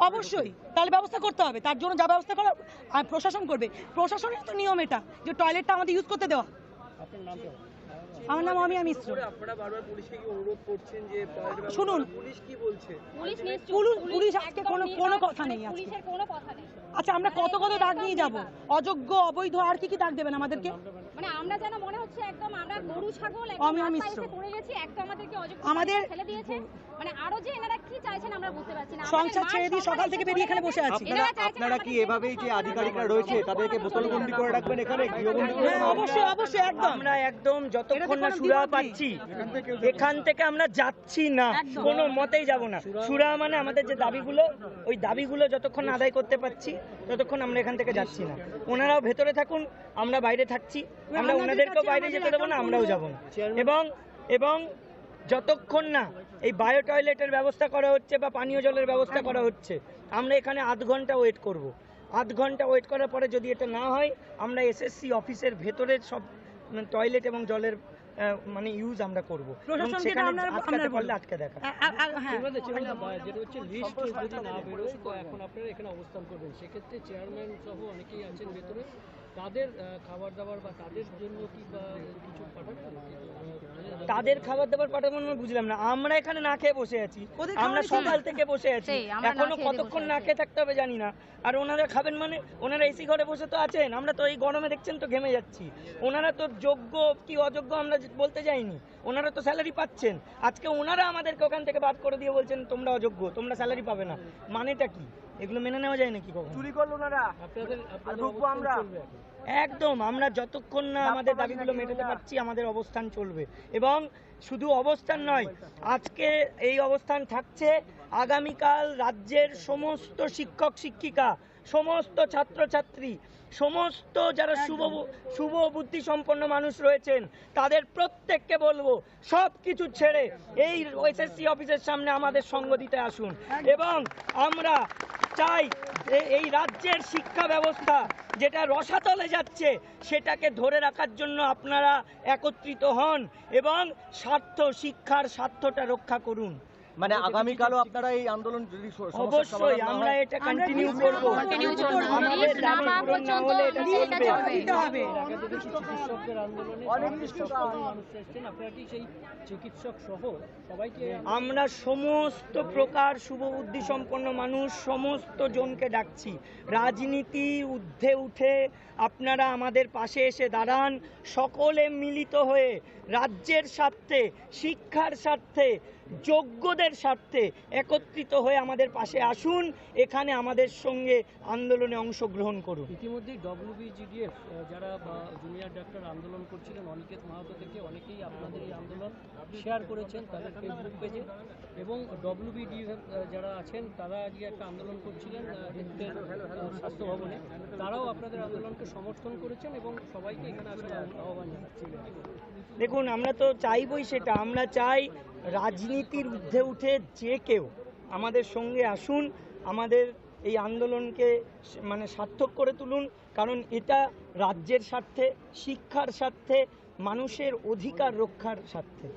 অবশ্যই। তাহলে ব্যবস্থা করতে হবে। তার জন্য যা ব্যবস্থা করা আর প্রশাসন করবে। প্রশাসনের তো নিয়ম এটা যে টয়লেটটা আমাদের ইউজ করতে দেওয়া। আমার নাম অমিয়া মিশ্র। আপনারা বারবার পুলিশকে কি অনুরোধ করছেন যে শুনুন। পুলিশ কি বলছে? পুলিশ পুলিশ- পুলিশ আজকে কোনো- কোনো কথা নেই পুলিশের কোনো কথা নেই। আচ্ছা আমরা কত কত ডাক নিয়ে যাব? অযোগ্য অবৈধ আর কি কি ডাক দেবেন আমাদেরকে? মানে আমরা যেন মনে হচ্ছে একদম আমরা গরু ছাগল একদম মিশ্র। রাস্তায় এসে পড়ে গেছি একদম আমাদেরকে অযোগ্য আমাদের- দিয়েছে। মানে আরও যে এনারা কি চাইছেন আমরা বুঝতে পারছি না। আমাদের সংসার ছেড়ে দিয়ে সকাল থেকে বেরিয়ে এখানে বসে আছি। আপনারা কি এভাবেই যে আধিকারিকরা। রয়েছে তাদেরকে বোতলবন্দি করে রাখবেন এখানে? গৃহবন্দী করে হ্যাঁ, অবশ্যই অবশ্যই একদম। আমরা একদম যতক্ষণ না সুরা পাচ্ছি এখান থেকে আমরা যাচ্ছি না। কোনো মতেই যাব না। সুরা মানে আমাদের যে দাবিগুলো ওই দাবিগুলো যতক্ষণ না আদায় করতে পারছি ততক্ষণ আমরা এখান থেকে যাচ্ছি না। ওনারাও ভেতরে থাকুন আমরা বাইরে থাকছি। আমরা ওনাদেরকেও বাইরে যেতে দেবো না আমরাও। যাব না। এবং এবং যতক্ষণ না এই বায়ো টয়লেটের ব্যবস্থা করা হচ্ছে বা পানীয় জলের ব্যবস্থা করা হচ্ছে আমরা এখানে আধ ঘণ্টা ওয়েট করব। আধ ঘণ্টা ওয়েট করার পরে যদি এটা না হয় আমরা এসএসসি অফিসের ভেতরের সব টয়লেট এবং জলের মানে ইউজ আমরা করব। সেখানে পারলে আটকে দেখা হ্যাঁ। যেটা হচ্ছে লিস্ট যদি না বেরোয় তো এখন আপনারা এখানে অবস্থান করবেন। সেক্ষেত্রে চেয়ারম্যান সহ অনেকেই আছেন ভেতরে। তাদের খাবার দাবার বা তাদের জন্য কি বা কিছু পাঠাবেন তাদের খাবার দাবার পাঠাবো না বুঝলাম না। আমরা এখানে না খেয়ে বসে আছি। আমরা সকাল থেকে বসে আছি। এখনও কতক্ষণ না খেয়ে থাকতে হবে জানি না। আর ওনারা খাবেন মানে ওনারা এসি ঘরে বসে তো আছেন। আমরা তো এই গরমে দেখছেন তো ঘেমে যাচ্ছি। ওনারা তো যোগ্য কি অযোগ্য আমরা বলতে যাইনি। ওনারা তো স্যালারি পাচ্ছেন। আজকে ওনারা আমাদেরকে ওখান থেকে বাদ করে দিয়ে বলছেন তোমরা অযোগ্য তোমরা স্যালারি পাবে না। মানেটা কি? এগুলো মেনে নেওয়া যায় নাকি কখন? চুরি করল ওনারা। ঢুকবো আমরা। একদম আমরা যতক্ষণ না আমাদের দাবিগুলো মেটাতে পারছি আমাদের অবস্থান চলবে। এবং শুধু অবস্থান নয় আজকে এই অবস্থান থাকছে আগামীকাল রাজ্যের সমস্ত শিক্ষক শিক্ষিকা সমস্ত ছাত্রছাত্রী সমস্ত যারা শুভ শুভ বুদ্ধি সম্পন্ন মানুষ রয়েছেন তাদের প্রত্যেককে বলব সব কিছু ছেড়ে এই এসএসসি অফিসের সামনে আমাদের সঙ্গ দিতে আসুন। এবং আমরা চাই এই রাজ্যের শিক্ষা ব্যবস্থা যেটা রসাতলে যাচ্ছে, সেটাকে ধরে রাখার জন্য আপনারা একত্রিত হন এবং স্বার্থ, শিক্ষার স্বার্থটা রক্ষা করুন। মানে আগামীকালও আপনারা এই আন্দোলন যদি অবশ্যই আমরা এটা কন্টিনিউ করব। continue চলবে। আমাদের দাবি পূরণ না পর্যন্ত হলে এটা চলবে। দিতে হবে। চিকিৎসকদের আন্দোলনে অনেক মানুষ এসেছেন আপনারা কি সেই চিকিৎসক সহ সবাইকে আমরা সমস্ত প্রকার শুভবুদ্ধি সম্পন্ন মানুষ সমস্ত জনকে ডাকছি। রাজনীতি ঊর্ধ্বে উঠে আপনারা আমাদের পাশে এসে দাঁড়ান। সকলে মিলিত হয়ে রাজ্যের স্বার্থে শিক্ষার স্বার্থে যোগ্যদের স্বার্থে একত্রিত হয়ে আমাদের পাশে আসুন এখানে আমাদের সঙ্গে আন্দোলনে অংশগ্রহণ করুন। ইতিমধ্যেই ডব্লিউবিজিডিএফ যারা জুনিয়র ডাক্তার আন্দোলন করছিলেন অনিকেত মাহাতো থেকে অনেকেই আপনাদের এই আন্দোলন শেয়ার করেছেন তাদের ফেসবুক পেজে এবং ডব্লিউবিডিএফ যারা আছেন তারা আজকে একটা আন্দোলন করছিলেন স্বাস্থ্য ভবনে। তারাও আপনাদের আন্দোলনকে সমর্থন করেছেন এবং সবাইকে এখানে আসার আহ্বান জানাচ্ছিলেন। দেখুন আমরা তো চাইবই সেটা। আমরা চাই রাজনীতির ঊর্ধ্বে উঠে যে কেউ আমাদের সঙ্গে আসুন, আমাদের এই আন্দোলনকে মানে সার্থক করে তুলুন, কারণ এটা রাজ্যের স্বার্থে, শিক্ষার স্বার্থে, মানুষের অধিকার রক্ষার স্বার্থে।